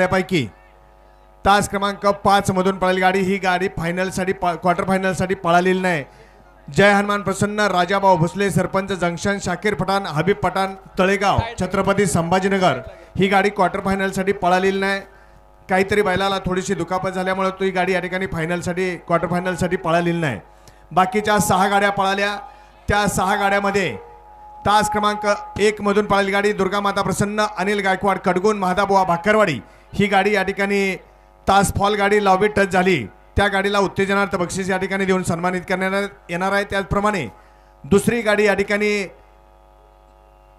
पैकी तास क्रमांक पाच मधून पळाली गाडी. ही गाडी फायनलसाठी क्वार्टर फायनलसाठी पळालेली नाही. जय हनुमान प्रसन्न राजाभाऊ भोसले सरपंच जंक्शन शाकीर पठाण हबीब पठाण तळेगाव छत्रपती संभाजीनगर. ही गाडी क्वार्टर फायनलसाठी पळालेली नाही. काहीतरी बैलाला थोडीशी दुखापत झाल्यामुळे तो ही गाडी या ठिकाणी फायनलसाठी क्वार्टर फायनलसाठी पळालेली नाही. बाकीच्या सहा गाड्या पळाल्या. त्या सहा गाड्यामध्ये तास क्रमांक एक मधून पळाली गाडी. दुर्गा माता प्रसन्न अनिल गायकवाड कडगुण महादाबुवा भाकरवाडी. ही गाडी या ठिकाणी तास फॉल गाडी लॉबी टच झाली. त्या गाडीला उत्तेजनार्थ बक्षीस या ठिकाणी देऊन सन्मानित करण्यात येणार आहे त्याचप्रमाणे दुसरी गाडी या ठिकाणी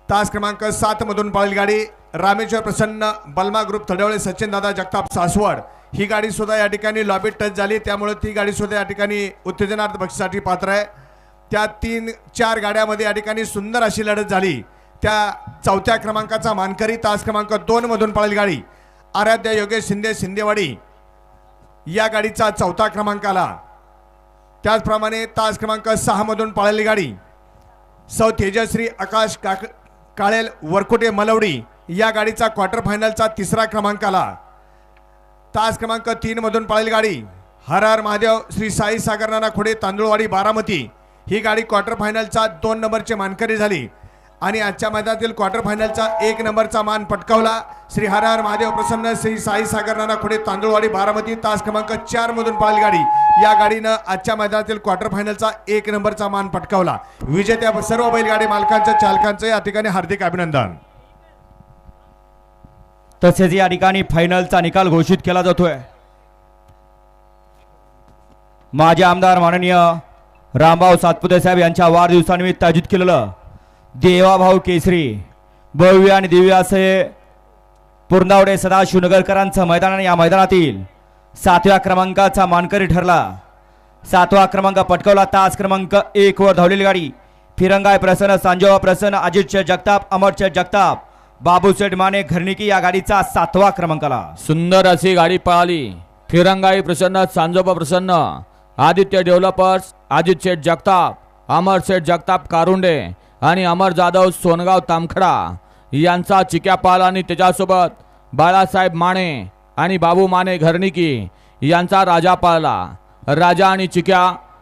तास क्रमांक सात मधून पळाली गाडी. रामेश्वर प्रसन्न बलमा ग्रुप थडवळे सचिन दादा जगताप सासवड. ही गाडी सुद्धा या ठिकाणी लॉबी टच झाली. त्यामुळे ती गाडी सुद्धा या ठिकाणी उत्तेजनार्थ बक्षीसाठी पात्र आहे. त्या तीन चार गाड्यामध्ये या ठिकाणी सुंदर अशी लढत झाली. त्या चौथ्या क्रमांकाचा मानकरी तास क्रमांक दोन मधून गाडी. आराध्य योगेश शिंदे शिंदेवाडी. या गाडीचा चौथा क्रमांक आला. त्याचप्रमाणे तास क्रमांक सहा मधून गाडी. सौ तेजश्री आकाश काक काळेल वरकुटे मलवडी या गाडीचा क्वार्टर फायनलचा तिसरा क्रमांक आला. तास क्रमांक तीनमधून पळेल गाडी. हर हर महादेव श्री साई सागरनाना खोडे तांदूळवाडी बारामती. ही गाडी क्वार्टर फायनलचा दोन नंबरची मानकरी झाली. आणि आजच्या मैदानातील क्वार्टर फायनलचा एक नंबरचा मान पटकावला. श्री हरहर महादेव प्रसन्न श्री साई सागर नाना खोडे तांदूळवाडी बारामती तास क्रमांक चार मधून पाहिली गाडी. या गाडीनं आजच्या मैदानातील क्वार्टर फायनलचा एक नंबरचा मान पटकावला. विजेत्या सर्व बैलगाडी मालकांच्या चालकांचं या ठिकाणी हार्दिक अभिनंदन. तसेच या ठिकाणी फायनलचा निकाल घोषित केला जातोय. माजी आमदार माननीय रामभाऊ सातपुते साहेब यांच्या वाढदिवसानिमित्त आयोजित केलेलं देवाभाऊ केसरी भव्य आणि दिव्य असे पूर्णावडे सदाशिवनगरकरांचं मैदान आणि या मैदानातील सातव्या क्रमांकाचा मानकरी ठरला. सातवा क्रमांक पटकवला. तास क्रमांक एक वर धावलेली गाडी. फिरंगाय प्रसन्न सांजोबा प्रसन्न अजित शेठ जगताप अमर शेठ जगताप बाबूसेठ माने घरणिकी या गाडीचा सातवा क्रमांक आला सुंदर अशी गाडी पळाली फिरंगाई प्रसन्न सांजोबा प्रसन्न आदित्य डेव्हलपर्स अजित शेठ जगताप अमर शेठ जगताप कारुंडे आणि अमर जाधव सोनगाव तामखडा यांचा चिक्या पाल आणि त्याच्यासोबत बाळासाहेब माने आणि बाबू माने घरणिकी यांचा राजा पाळला राजा आणि चिक्या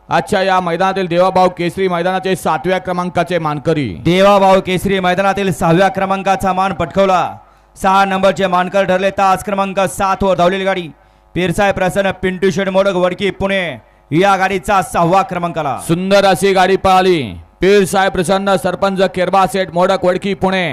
आजच्या या मैदानातील देवाभाऊ केसरी मैदानाचे सातव्या क्रमांकाचे मानकरी. देवाभाऊ केसरी मैदानातील सहाव्या क्रमांकाचा मान पटकवला. सहा नंबरचे मानकर ठरले. तास क्रमांक सात वर धावलेली गाडी. पिरसाय प्रसन्न पिंटू शेड मोडक वडकी पुणे. या गाडीचा सहावा क्रमांक आला. सुंदर अशी गाडी पळाली पीर साहेब प्रसन्न सरपंच केरबा सेठ मोडक वडकी पुणे.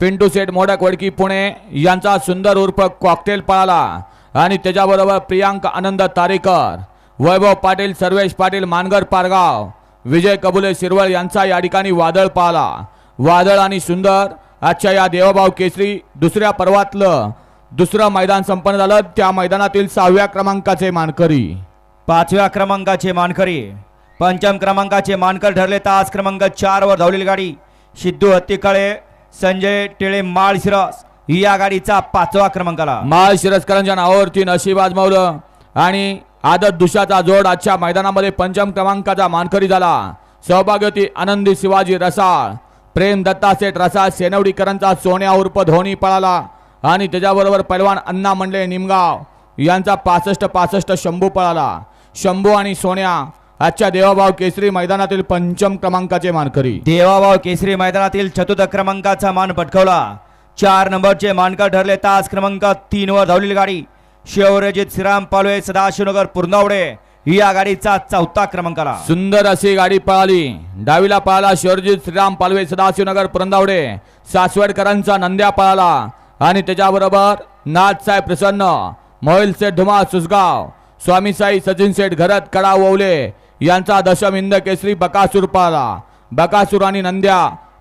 पिंटू सेठ मोडक वडकी पुणे यांचा सुंदर उर्फ कॉकटेल पळाला. आणि त्याच्याबरोबर प्रियांक आनंद तारेकर वैभव पाटील सर्वेश पाटील मानगर पारगाव विजय कबुले शिरवळ यांचा या ठिकाणी वादळ पाळला. वादळ आणि सुंदर आजच्या या देवाभाऊ केसरी दुसऱ्या पर्वातलं दुसरं मैदान संपन्न झालं. त्या मैदानातील सहाव्या क्रमांकाचे मानकरी. पाचव्या क्रमांकाचे मानकरी. पंचम क्रमांकाचे मानकर ठरले. तास क्रमांक चार वर धावलेली गाडी. सिद्धू हत्तीकळे संजय टिळे माळशिरस या गाडीचा पाचवा क्रमांक आला नावावरती नशीब आजमावलं आणि आदत दुशाचा जोड आजच्या मैदानामध्ये पंचम क्रमांकाचा मानकरी झाला. सहभाग्यवती आनंदी शिवाजी रसाळ प्रेम दत्ता सेठ रसाळ सेनवडीकरांचा सोन्या उर्फ धोनी पळाला आणि त्याच्याबरोबर पैलवान अण्णा मंडळे निमगाव यांचा पासष्ट पासष्ट शंभू पळाला. शंभू आणि सोन्या आजच्या देवाभाव केसरी मैदानातील पंचम क्रमांकाचे मानकरी. देवाभाऊ केसरी मैदानातील चतुर्थ क्रमांकाचा मान पटकवला. चार नंबरचे मानकर ठरले तास क्रमांक तीन वर धावलेली गाडी. शिवरजित श्रीराम पालवे सदाशिवनगर पुरनावडे या गाडीचा चौथा क्रमांक आला सुंदर अशी गाडी पळाली. डावीला पळाला शिवरजीत श्रीराम पालवे सदाशिवनगर पुरंदावडे. सासवडकरांचा नंद्या पळाला. आणि त्याच्याबरोबर नाथसाहेब प्रसन्न मोहिल सेठ धुमा सुसगाव स्वामी साई सचिन सेठ घरत कडा ओवले यांचा दशम हिंद केसरी बकासूर पळाला बकासूर आणि नंद्या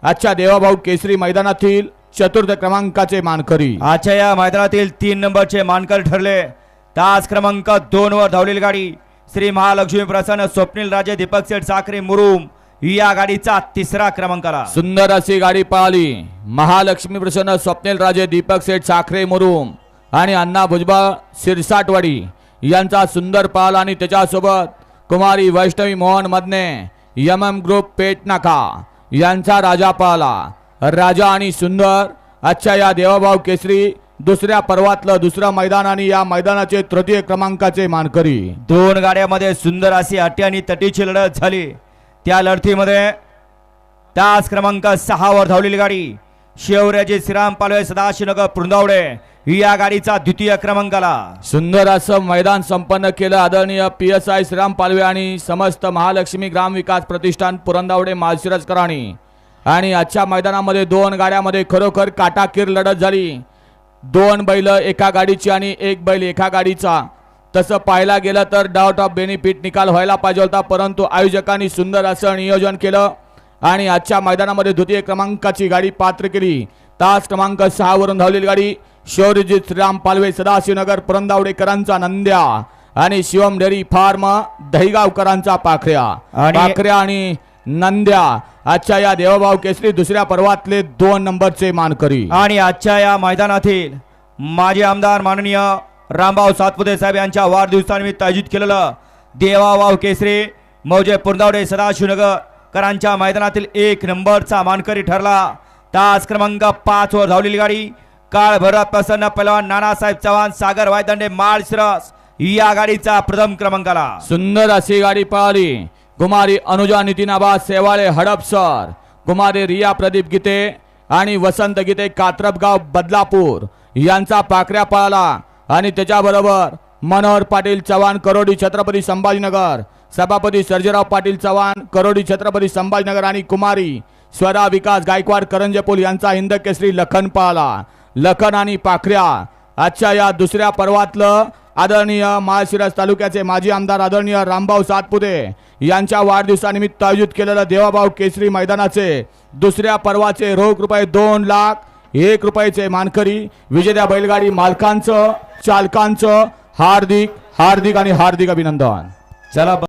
आजच्या देवाभाऊ केसरी मैदानातील चतुर्थ क्रमांकाचे मानकरी. आजच्या या मैदानातील तीन नंबरचे मानकर ठरले. तास क्रमांक दोन वर धावलेली गाडी श्री महालक्ष्मी प्रसन्न स्वप्नील राजे दीपक सेठ साखरे मुरुम या गाडीचा तिसरा क्रमांक आला सुंदर अशी गाडी पळाली. महालक्ष्मी प्रसन्न स्वप्नील राजे दीपक सेठ साखरे मुरुम आणि अण्णा भुजबळ शिरसाटवाडी. यांचा सुंदर पाल आणि त्याच्यासोबत कुमारी Vaishnavi Mohan Madane M M group Peth Naka यांचा राजा पाला. राजा आणि सुंदर आजच्या या देवाभाऊ केसरी दुसऱ्या पर्वातलं दुसरं मैदान आणि या मैदानाचे तृतीय क्रमांकाचे मानकरी. दोन गाड्यामध्ये सुंदर अशी अटी आणि तटीची लढत झाली. त्या लढतीमध्ये तास क्रमांक सहावर धावलेली गाडी. शिवराजे श्रीराम पालवे सदाशिवनगर पुरंदावडे. या गाडीचा द्वितीय क्रमांकाला सुंदर असं मैदान संपन्न केलं आदरणीय P S I Shriram Palve आणि समस्त महालक्ष्मी ग्राम विकास प्रतिष्ठान पुरंदावडे माळशिरसकरांनी आणि आजच्या मैदानामध्ये दोन गाड्यामध्ये खरोखर काटाकीर लढत झाली. दोन बैल एका गाडीची आणि एक बैल एका गाडीचा. तसं पाहायला गेलं तर डाऊट ऑफ बेनिफिट निकाल व्हायला पाहिजे होता परंतु आयोजकांनी सुंदर असं नियोजन केलं. आणि आजच्या मैदानामध्ये द्वितीय क्रमांकाची गाडी पात्र केली. तास क्रमांक सहावरून धावलेली गाडी शौर्यजित श्रीराम पालवे सदाशिवनगर पुरंदावडेकरांचा नंद्या आणि शिवम डेअरी फार्म दहीगावकरांचा पाखऱ्या. आणि- पाखऱ्या आणि नंद्या. आजच्या या देवभाव केसरी दुसऱ्या पर्वातले दोन नंबरचे मानकरी. आणि आजच्या या मैदानातील माजी आमदार माननीय रामभाऊ सातपुते साहेब यांच्या वाढदिवसानिमित्त आयोजित केलेलं देवाभाऊ केसरी मौजे पुरंदावडे सदाशिवनगर करांच्या मैदानातील एक नंबरचा मानकरी ठरला. तास क्रमांक पाच वर धावलेली गाडी. काळ प्रसन्न पहलवान नानासाहेब चव्हाण सागर वायदंडे माळशिरस या गाडीचा प्रथम क्रमांकाला सुंदर अशी गाडी पळाली कुमारी अनुजा नितीनाबा सेवाळे हडपसर कुमारी रिया प्रदीप गीते आणि वसंत गीते कात्रपगाव बदलापूर यांचा पाकऱ्या पळाला. आणि त्याच्याबरोबर मनोहर पाटील चव्हाण करोडी छत्रपती संभाजीनगर सभापती सर्जेराव पाटील चव्हाण करोडी छत्रपती संभाजीनगर आणि कुमारी स्वरा विकास गायकवाड करंजपूल यांचा हिंद केसरी लखन पळाला. लखन आणि पाखऱ्या. आजच्या या दुसऱ्या पर्वातलं आदरणीय माळशिरस तालुक्याचे माजी आमदार आदरणीय रामभाऊ सातपुते यांच्या वाढदिवसानिमित्त आयोजित केलेलं देवाभाऊ केसरी मैदानाचे दुसऱ्या पर्वाचे रोख रुपये दोन लाख एक रुपयाचे मानकरी विजेत्या बैलगाडी मालकांचं चालकांचं हार्दिक हार्दिक आणि हार्दिक अभिनंदन. चला